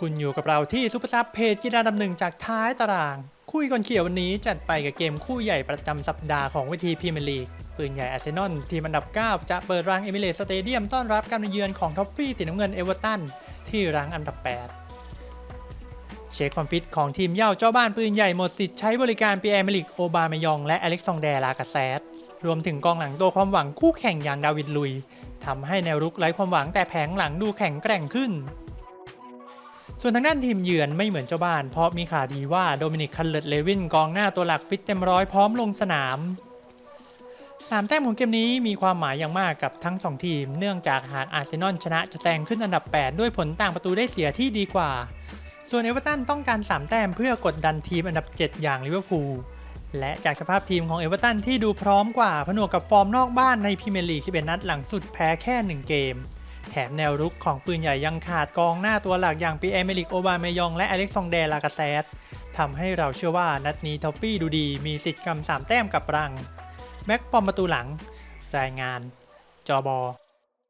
คุณอยู่กับเราที่ซุปเปอร์ซับเพจกีฬาดับหนึ่งจากท้ายตาราง คุยก่อนเขียววันนี้จัดไปกับเกมคู่ใหญ่ประจำสัปดาห์ของเวทีพรีเมียร์ลีก ปืนใหญ่อาร์เซนอลทีมอันดับ 9 จะเปิดรังเอมิเรตสเตเดียมต้อนรับการมาเยือนของท็อฟฟี่สีน้ำเงินเอเวอร์ตันที่รังอันดับ 8 เช็คความฟิตของทีมเย่าเจ้าบ้านปืนใหญ่หมดสิทธิ์ใช้บริการปีแอร์เมลิกโอบามายองและอเล็กซองแดร์ลากาแซดรวมถึงกองหลังตัวความหวังคู่แข่งอย่างดาวิดลุยทำให้แนวรุกไร้ความหวังแต่แผงหลังดูแข็งแกร่งขึ้น ส่วนทางด้านทีมเยือนไม่เหมือนเจ้าบ้าน เพราะมีข่าวดีว่าโดมินิกคันเลตเลวินกองหน้าตัวหลักฟิตเต็มร้อยพร้อมลงสนามสามแต้มของเกมนี้มีความหมายอย่างมากกับทั้งสองทีม เนื่องจากหากอาร์เซนอลชนะจะแซงขึ้นอันดับ 8 ด้วยผลต่างประตูได้เสียที่ดีกว่า ส่วนเอเวอร์ตันต้องการ 3 แต้มเพื่อกดดันทีมอันดับ 7 อย่างลิเวอร์พูลและจากสภาพทีมของเอเวอร์ตันที่ดูพร้อมกว่าผนวกกับฟอร์มนอกบ้านในพรีเมียร์ลีก11 นัดหลังสุดแพ้แค่ 1 เกม แถมแนวรุกของปืนใหญ่ยังขาดกองหน้าตัวหลักอย่างปีเอเมริกโอบาเมยองและอเล็กซองเดลากาเซตทำให้เราเชื่อว่านัดนี้ทอฟฟี่ดูดีมีสิทธิ์กำสามแต้มกับรังแม็กปอมประตูหลัง รายงาน จอบอ